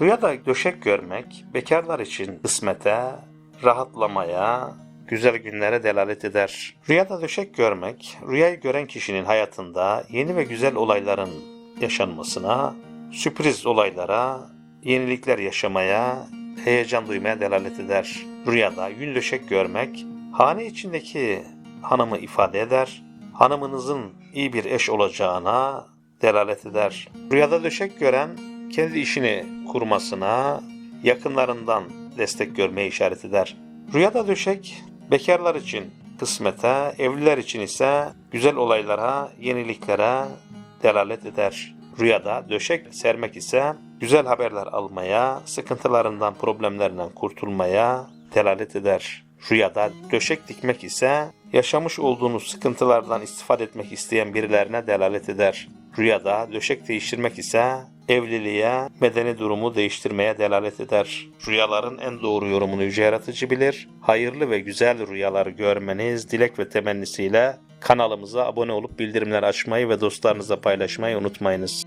Rüyada döşek görmek bekarlar için kısmete, rahatlamaya, güzel günlere delalet eder. Rüyada döşek görmek, rüyayı gören kişinin hayatında yeni ve güzel olayların yaşanmasına, sürpriz olaylara, yenilikler yaşamaya, heyecan duymaya delalet eder. Rüyada yün döşek görmek, hane içindeki hanımı ifade eder. Hanımınızın iyi bir eş olacağına delalet eder. Rüyada döşek gören kendi işini kurmasına, yakınlarından destek görmeye işaret eder. Rüyada döşek bekarlar için kısmete, evliler için ise güzel olaylara, yeniliklere delalet eder. Rüyada döşek sermek ise güzel haberler almaya, sıkıntılarından, problemlerinden kurtulmaya delalet eder. Rüyada döşek dikmek ise yaşamış olduğunuz sıkıntılardan istifade etmek isteyen birilerine delalet eder. Rüyada döşek değiştirmek ise evliliğe, medeni durumu değiştirmeye delalet eder. Rüyaların en doğru yorumunu Yüce Yaratıcı bilir. Hayırlı ve güzel rüyalar görmeniz dilek ve temennisiyle kanalımıza abone olup bildirimler açmayı ve dostlarınızla paylaşmayı unutmayınız.